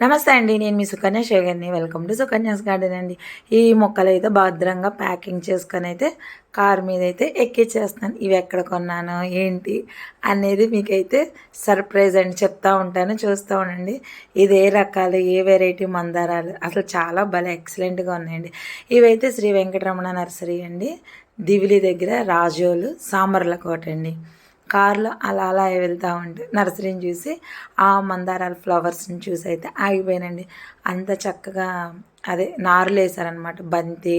నమస్తే అండి నేను మీ సుకన్య శేఖర్ని. వెల్కమ్ టు సుకన్యాస్ గార్డెన్ అండి. ఈ మొక్కలు అయితే భద్రంగా ప్యాకింగ్ చేసుకొని అయితే కార్ మీద అయితే ఎక్కిచ్చేస్తాను ఇవి ఎక్కడ కొన్నాను ఏంటి అనేది మీకైతే సర్ప్రైజ్ అండి చెప్తా ఉంటాను చూస్తూ ఉండండి. ఇది ఏ రకాలు ఏ వెరైటీ మందారాలు అసలు చాలా భలే ఎక్సలెంట్గా ఉన్నాయండి. ఇవైతే శ్రీ వెంకటరమణ నర్సరీ అండి. దివిలి దగ్గర రాజోలు సామర్లకోట అండి. కార్లో అలా అలా వెళ్తూ ఉంటే నర్సరీని చూసి ఆ మందారాల ఫ్లవర్స్ని చూసి అయితే ఆగిపోయానండి. అంత చక్కగా అదే నారులు వేసారనమాట బంతి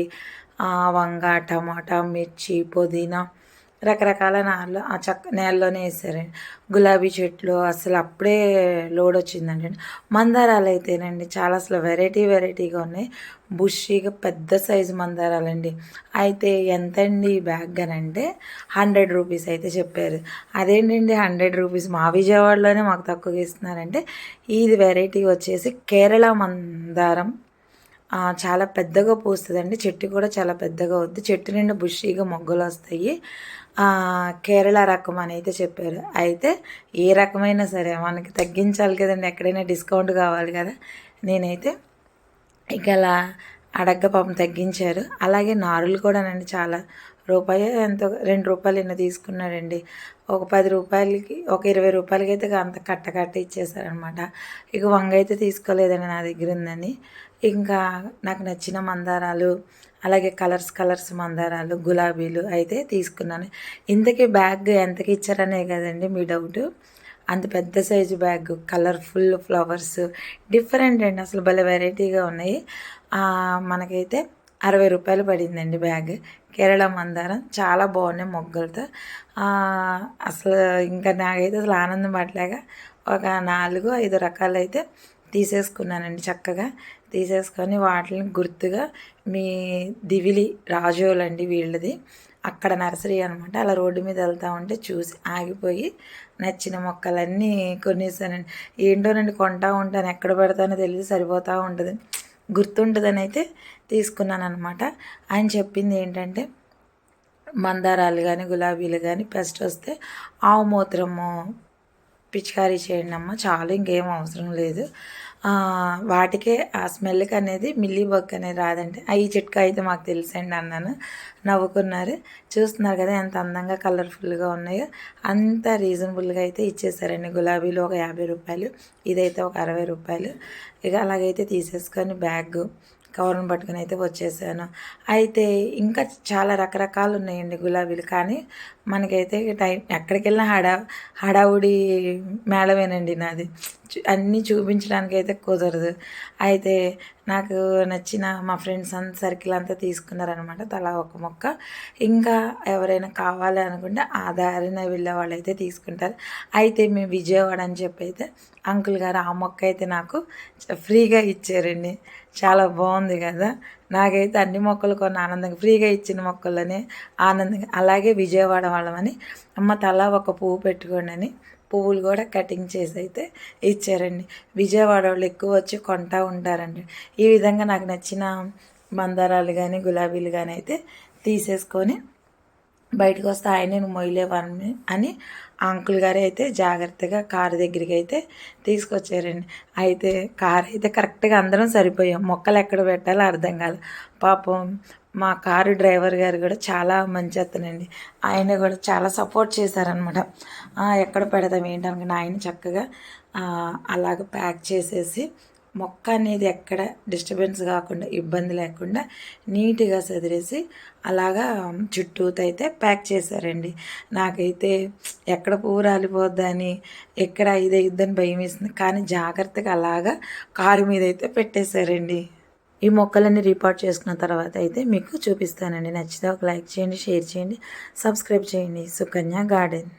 వంగ టమాటా మిర్చి పుదీనా రకరకాల నార్లు ఆ చక్క నేలలోనే వేసారండి గులాబీ చెట్లు అసలు అప్పుడే లోడ్ వచ్చిందండి. మందారాలు అయితేనండి చాలా అసలు వెరైటీ వెరైటీగా ఉన్నాయి. బుషీగా పెద్ద సైజు మందారాలండి. అయితే ఎంతండి బ్యాగ్ అని అంటే హండ్రెడ్ రూపీస్ అయితే చెప్పారు. అదేంటండి హండ్రెడ్ రూపీస్ మా విజయవాడలోనే మాకు తక్కువగా ఇస్తున్నారంటే ఇది వెరైటీ వచ్చేసి కేరళ మందారం చాలా పెద్దగా పూస్తుందండి. చెట్టు కూడా చాలా పెద్దగా అవుద్ది చెట్టు నిండా బుషీగా మొగ్గలు వస్తాయి. కేరళ రకం అని అయితే చెప్పారు. అయితే ఏ రకమైనా సరే మనకి తగ్గించాలి కదండి. ఎక్కడైనా డిస్కౌంట్ కావాలి కదా. నేనైతే ఇక అలా అడగ్గ పాపం తగ్గించారు. అలాగే నారులు కూడానండి చాలా రూపాయి ఎంతో రెండు రూపాయలు ఎన్నో తీసుకున్నాడండి. ఒక పది రూపాయలకి ఒక ఇరవై రూపాయలకి అయితే అంత కట్ట కట్ట ఇచ్చేసారనమాట ఇక వంగ అయితే తీసుకోలేదండి నా దగ్గర ఉందని. ఇంకా నాకు నచ్చిన మందారాలు అలాగే కలర్స్ కలర్స్ మందారాలు గులాబీలు అయితే తీసుకున్నాను. ఇంతకీ బ్యాగ్ ఎంతకి ఇచ్చారనే కదండి మీ డౌట్? అంత పెద్ద size bag colourful flowers different అండి. అసలు భలే వెరైటీగా ఉన్నాయి. మనకైతే అరవై రూపాయలు పడిందండి బ్యాగ్. కేరళ మందారం చాలా బాగున్నాయి మొగ్గలతో. అసలు ఇంకా నాకైతే అసలు ఆనందం పడలేక ఒక నాలుగు ఐదు రకాలు అయితే తీసేసుకున్నానండి చక్కగా. తీసేసుకొని వాటిని గుర్తుగా మీ దివిలి రాజోలండి వీళ్ళది. అక్కడ నర్సరీ అనమాట అలా రోడ్డు మీద వెళ్తూ ఉంటే చూసి ఆగిపోయి నచ్చిన మొక్కలన్నీ కొనేసానండి. ఏంటోనండి కొంటా ఉంటాను ఎక్కడ పెడతానో తెలియదు సరిపోతూ ఉంటుంది. గుర్తుంటుందని అయితే తీసుకున్నాను అనమాట ఆయన చెప్పింది ఏంటంటే మందారాలు కానీ గులాబీలు కానీ పెస్ట్ వస్తే ఆవు మూత్రము పిచికారీ చేయండి అమ్మ. చాలు ఇంకేం అవసరం లేదు. వాటికే ఆ స్మెల్కి అనేది మిల్లీ బగ్ అనేది రాదండి. ఈ చిట్కా అయితే మాకు తెలుసండి అన్నాను. నవ్వుకున్నారు. చూస్తున్నారు కదా ఎంత అందంగా కలర్ఫుల్గా ఉన్నాయో. అంత రీజనబుల్గా అయితే ఇచ్చేసారండి. గులాబీలు ఒక యాభై రూపాయలు ఇదైతే ఒక అరవై రూపాయలు. ఇక అలాగైతే తీసేసుకొని బ్యాగ్ కవర్ని పట్టుకుని అయితే వచ్చేసాను. అయితే ఇంకా చాలా రకరకాలు ఉన్నాయండి గులాబీలు. కానీ మనకైతే టైం ఎక్కడికి వెళ్ళినా హడా హడావుడి మేళమేనండి నాది. అన్నీ చూపించడానికి అయితే కుదరదు. అయితే నాకు నచ్చిన మా ఫ్రెండ్స్ అంత సర్కిల్ అంతా తీసుకున్నారనమాట. తలా ఒక మొక్క. ఇంకా ఎవరైనా కావాలి అనుకుంటే ఆ దారిన వెళ్ళే వాళ్ళు అయితే తీసుకుంటారు. అయితే మేము విజయవాడ అని చెప్పి అయితే అంకుల్ గారు ఆ మొక్క అయితే నాకు ఫ్రీగా ఇచ్చారండి. చాలా బాగుంది కదా. నాకైతే అన్ని మొక్కలు కొన్ని ఆనందంగా ఫ్రీగా ఇచ్చిన మొక్కలనే ఆనందంగా. అలాగే విజయవాడ వాళ్ళమని అమ్మ తలా ఒక పువ్వు పెట్టుకోండి అని పువ్వులు కూడా కటింగ్ చేసి అయితే ఇచ్చారండి. విజయవాడ వాళ్ళు ఎక్కువ వచ్చి కొంటా ఉంటారండి. ఈ విధంగా నాకు నచ్చిన మందారాలు కానీ గులాబీలు కానీ అయితే తీసేసుకొని బయటకు వస్తే ఆయన నేను మొయ్యలేవాన్ని అని అంకుల్ గారు అయితే జాగ్రత్తగా కారు దగ్గరికి అయితే తీసుకొచ్చారండి. అయితే కారు అయితే కరెక్ట్గా అందరం సరిపోయాం. మొక్కలు ఎక్కడ పెట్టాలో అర్థం కాదు పాపం మా కారు డ్రైవర్ గారు కూడా చాలా మంచి అతనండి. ఆయన కూడా చాలా సపోర్ట్ చేశారనమాట ఎక్కడ పెడతాం ఏంటనుకుని ఆయన చక్కగా అలాగ ప్యాక్ చేసేసి మొక్క అనేది ఎక్కడ డిస్టర్బెన్స్ కాకుండా ఇబ్బంది లేకుండా నీట్గా సదిరేసి అలాగా చుట్టూతో అయితే ప్యాక్ చేశారండి. నాకైతే ఎక్కడ పువ్వు రాలిపోద్దని ఎక్కడ ఇదే ఇద్దని భయం వేసింది. కానీ జాగ్రత్తగా అలాగా కారు మీద అయితే పెట్టేశారండి. ఈ మొక్కలన్నీ రిపోర్ట్ చేసుకున్న తర్వాత అయితే మీకు చూపిస్తానండి. నచ్చితే ఒక లైక్ చేయండి షేర్ చేయండి సబ్స్క్రైబ్ చేయండి. సుకన్య గార్డెన్.